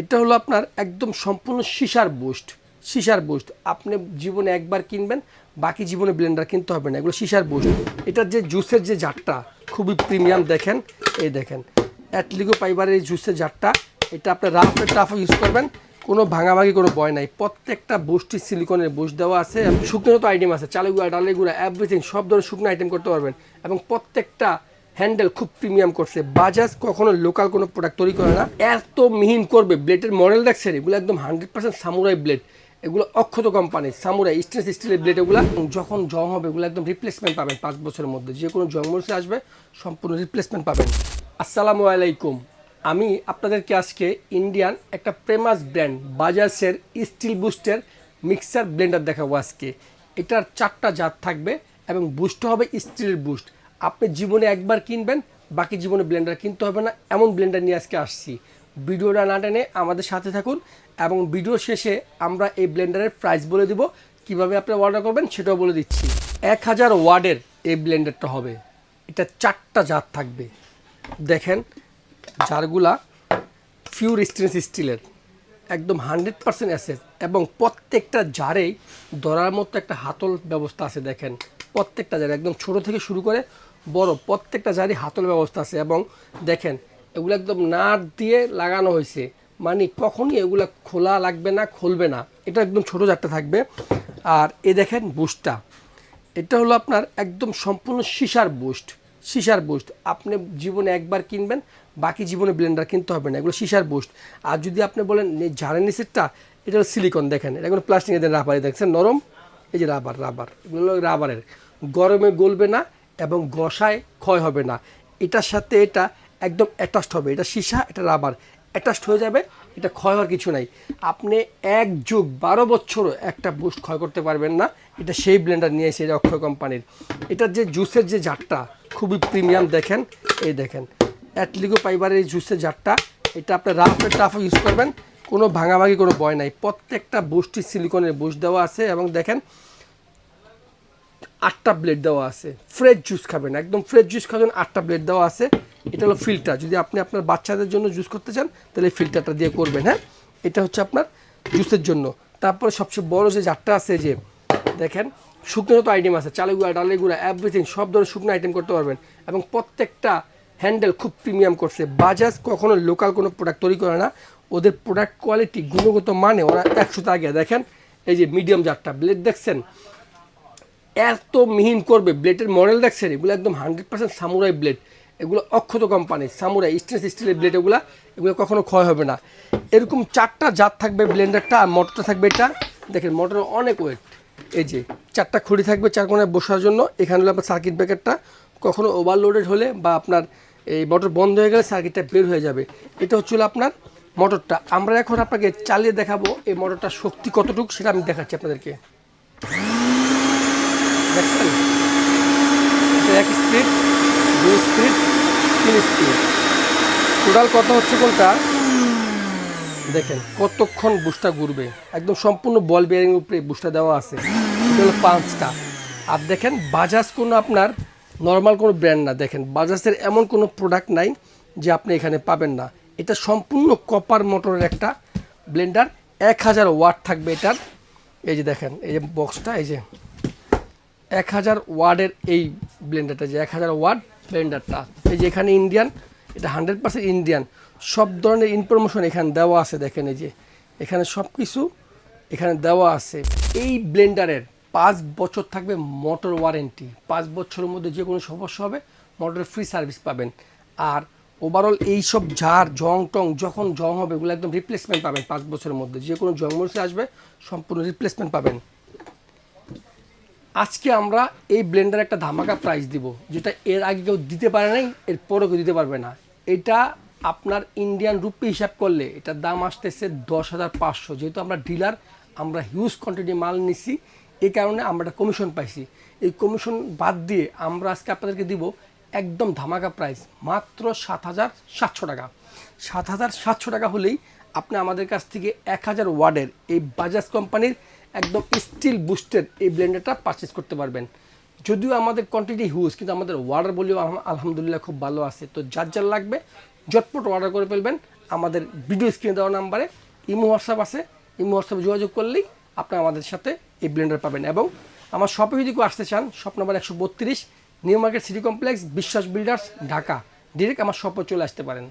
এটা হলো আপনার একদম সম্পূর্ণ সিসার বুস্ট সিসার বুস্ট আপনি জীবনে একবার কিনবেন, বাকি জীবনে ব্লেন্ডার কিনতে হবে না, এগুলো সিসার বোস্ট এটার যে জুসের যে জারটা, খুবই প্রিমিয়াম দেখেন, এই দেখেন। অ্যাটলিগো পাইবারের এই জুসের জারটা, এটা আপনার রাফে টাফে ইউজ করবেন, কোনো ভাঙাভাঙি, কোনো বয় নাই। প্রত্যেকটা বুস্টই সিলিকনের বুস্ট দেওয়া আছে, শুকনো তো আইটেম আছে চালে গুঁড়া ডালে গুঁড়া এভরিথিং সব ধরনের শুকনো আইটেম করতে পারবেন। এবং প্রত্যেকটা হ্যান্ডেল খুব প্রিমিয়াম করছে। বাজাজ কখনো লোকাল কোনো প্রোডাক্ট তৈরি করে না। এত মিহিন করবে। ব্লেডের মডেল দেখছেন? এগুলো একদম হান্ড্রেড পার্সেন্ট সামুরাই ব্লেড। এগুলো অক্ষত কোম্পানি সামুরাই স্টেনলেস স্টিলের ব্লেড এগুলো। যখন জং হবে, এগুলো একদম রিপ্লেসমেন্ট পাবেন পাঁচ বছরের মধ্যে। যে কোনো জং মরসে আসবে, সম্পূর্ণ রিপ্লেসমেন্ট পাবেন। আসসালামু আলাইকুম। আমি আপনাদেরকে আজকে ইন্ডিয়ান একটা প্রেমাস ব্র্যান্ড বাজাজের স্টিল বুস্টের মিক্সার ব্লেন্ডার দেখাবো আজকে। এটার চারটা জাত থাকবে এবং বুস্ট হবে স্টিলের বুস্ট আপনি জীবনে একবার কিনবেন, বাকি জীবনে ব্লেন্ডার কিনতে হবে না। এমন ব্লেন্ডার নিয়ে আজকে আসছি। ভিডিওটা না টেনে আমাদের সাথে থাকুন এবং ভিডিও শেষে আমরা এই ব্লেন্ডারের প্রাইস বলে দিব। কীভাবে আপনি অর্ডার করবেন সেটাও বলে দিচ্ছি। এক হাজার ওয়ার্ডের এই ব্লেন্ডারটা হবে। এটা চারটা জাত থাকবে। দেখেন, জারগুলা ফিউর স্টেনলেস স্টিলের একদম হান্ড্রেড পার্সেন্ট অ্যাসেস এবং প্রত্যেকটা জারেই ধরার মতো একটা হাতল ব্যবস্থা আছে, দেখেন। প্রত্যেকটা জারে, একদম ছোট থেকে শুরু করে বড়, প্রত্যেকটা জারি হাতল ব্যবস্থা আছে এবং দেখেন, এগুলো একদম নাট দিয়ে লাগানো হয়েছে। মানে কখনই এগুলো খোলা লাগবে না, খুলবে না। এটা একদম ছোট জারটা থাকবে। আর এ দেখেন বুস্টটা। এটা হলো আপনার একদম সম্পূর্ণ সিসার বুস্ট সিসার বুস্ট। আপনি জীবনে একবার কিনবেন, বাকি জীবনে ব্লেন্ডার কিনতে হবে না। এগুলো সিসার বুস্ট। আর যদি আপনি বলেন ঝাড়ের নিচেরটা, এটা হলো সিলিকন, দেখেন। এটা কোনো প্লাস্টিকের রাবারে, দেখছেন? নরম? এই যে রাবার রাবার। এগুলো রাবারের। গরমে গলবে না এবং গসায় ক্ষয় হবে না। এটার সাথে এটা একদম অ্যাটাচড হবে। এটা সীসা, এটা রাবার। অ্যাটাচড হয়ে যাবে, এটা ক্ষয় হওয়ার কিছু নাই। আপনি এক যুগ বারো বছরও একটা বুস্ট ক্ষয় করতে পারবেন না। এটা সেই ব্লেন্ডার নিয়ে এসে অক্ষয় কোম্পানির এটার যে জুসের যে জারটা, খুবই প্রিমিয়াম দেখেন, এই দেখেন। অ্যাটলিগো পাইবারের এই জুসের জারটা, এটা আপনার রাফে টাফে ইউজ করবেন। কোনো ভাঙাভাঙি কোনো বয় নাই। প্রত্যেকটা বুস্টই সিলিকনের বুস্ট দেওয়া আছে এবং দেখেন আটটা ব্লেড দেওয়া আছে। ফ্রেশ জুস খাবেন, একদম ফ্রেশ জুস খাবেন আটটা ব্লেড দেওয়া আছে। এটা হলো ফিল্টার যদি আপনি আপনার বাচ্চাদের জন্য জুস করতে চান, তাহলে ফিল্টারটা দিয়ে করবেন হ্যাঁ? এটা হচ্ছে আপনার জুসের জন্য। তারপরে সবচেয়ে বড় যে জারটা আছে যে, দেখেন, শুকনো যত আইটেম আছে চালে গুঁড়া ডালে গুঁড়া এভরিথিং সব ধরনের শুকনো আইটেম করতে পারবেন। এবং প্রত্যেকটা হ্যান্ডেল খুব প্রিমিয়াম করছে। বাজাজ কখনো লোকাল কোনো প্রোডাক্ট তৈরি করে না। ওদের প্রোডাক্ট কোয়ালিটি গুণগত মানে ওরা একশোতে আগে দেখেন, এই যে মিডিয়াম জারটা ব্লেড দেখছেন? এত মিহিন করবে। ব্লেডের মডেল দেখছেন? এগুলো একদম হান্ড্রেড পার্সেন্ট সামুরাই ব্লেড এগুলো অক্ষত কোম্পানি সামুরাই স্টেনলেস স্টিলের ব্লেড এগুলো। এগুলো কখনো ক্ষয় হবে না। এরকম চারটা জাত থাকবে ব্লেন্ডারটা আর মোটরটা থাকবে এটা। দেখেন মোটর অনেক ওয়েট এই যে, চারটা খড়ি থাকবে চার কোনায় বসার জন্য। এখানে হলো আপনার সার্কিট ব্রেকারটা কখনো ওভারলোডেড হলে বা আপনার এই মোটর বন্ধ হয়ে গেলে সার্কিটটা বের হয়ে যাবে। এটা হচ্ছিল আপনার মোটরটা আমরা এখন আপনাকে চালিয়ে দেখাবো এই মোটরটার শক্তি কতটুকু, সেটা আমি দেখাচ্ছি আপনাদেরকে। দেখছেন? এক স্পিড, দুই স্পিড, তিন স্পিড। টোটাল কত হচ্ছে কোনটা? দেখেন, কতক্ষণ বুস্টটা ঘুরবে। একদম সম্পূর্ণ বল বিয়ারিং উপরে বুস্টটা দেওয়া আছে। এটা হলো পাঁচটা। আর দেখেন, বাজাজ কোনো আপনার নর্মাল কোনো ব্র্যান্ড না। দেখেন, বাজাজের এমন কোনো প্রোডাক্ট নাই যে আপনি এখানে পাবেন না। এটা সম্পূর্ণ কপার মোটরের একটা ব্লেন্ডার এক হাজার ওয়াট থাকবে এটার। এই যে দেখেন, এই যে বক্সটা এই যে এক হাজার ওয়ার্ডের এই ব্লেন্ডারটা, যে এক হাজার ওয়ার্ড ব্লেন্ডারটা। এই যে এখানে ইন্ডিয়ান এটা হান্ড্রেড পার্সেন্ট ইন্ডিয়ান সব ধরনের ইনফরমেশন এখানে দেওয়া আছে, দেখেন এই যে। এখানে সব কিছু এখানে দেওয়া আছে। এই ব্লেন্ডারের পাঁচ বছর থাকবে মোটর ওয়ারেন্টি পাঁচ বছরের মধ্যে যে কোনো সমস্যা হবে মোটরের ফ্রি সার্ভিস পাবেন। আর ওভারঅল এই সব ঝাড়, জং টং যখন জং হবে, এগুলো একদম রিপ্লেসমেন্ট পাবেন পাঁচ বছরের মধ্যে। যে কোনো জং মরসে আসবে, সম্পূর্ণ রিপ্লেসমেন্ট পাবেন। আজকে আমরা এই ব্লেন্ডার একটা ধামাকা প্রাইস দিব, যেটা এর আগে কেউ দিতে পারে নাই এর পরে কেউ দিতে পারবে না। এটা আপনার ইন্ডিয়ান রুপি হিসাব করলে এটার দাম আসতেছে দশ হাজার পাঁচশো। যেহেতু আমরা ডিলার আমরা হিউজ কোয়ান্টিটি মাল নিছি, এই কারণে আমরা একটা কমিশন পাইছি। এই কমিশন বাদ দিয়ে আমরা আজকে আপনাদেরকে দিব একদম ধামাকা প্রাইস মাত্র সাত হাজার সাতশো টাকা। সাত হাজার সাতশো টাকা হলেই আপনি আমাদের কাছ থেকে এক হাজার ওয়ার্ডের এই বাজাজ কোম্পানির একদম স্টিল বুস্টের এই ব্লেন্ডারটা পারচেস করতে পারবেন। যদিও আমাদের কোয়ান্টিটি হিউজ কিন্তু আমাদের ওয়ার্ডার বলেও আলহামদুলিল্লাহ খুব ভালো আছে। তো যার যার লাগবে, ঝটপট অর্ডার করে ফেলবেন। আমাদের ভিডিও স্ক্রিনে দেওয়া নাম্বারে ইমো হোয়াটসঅ্যাপ আছে। ইমো হোয়াটসঅ্যাপে যোগাযোগ করলেই আপনি আমাদের সাথে এই ব্লেন্ডার পাবেন এবং আমার শপে যদি কেউ আসতে চান শপ নাম্বার একশো বত্রিশ New Market City Complex Biswas builders Dhaka direct আমার শপে চলে আসতে পারেন।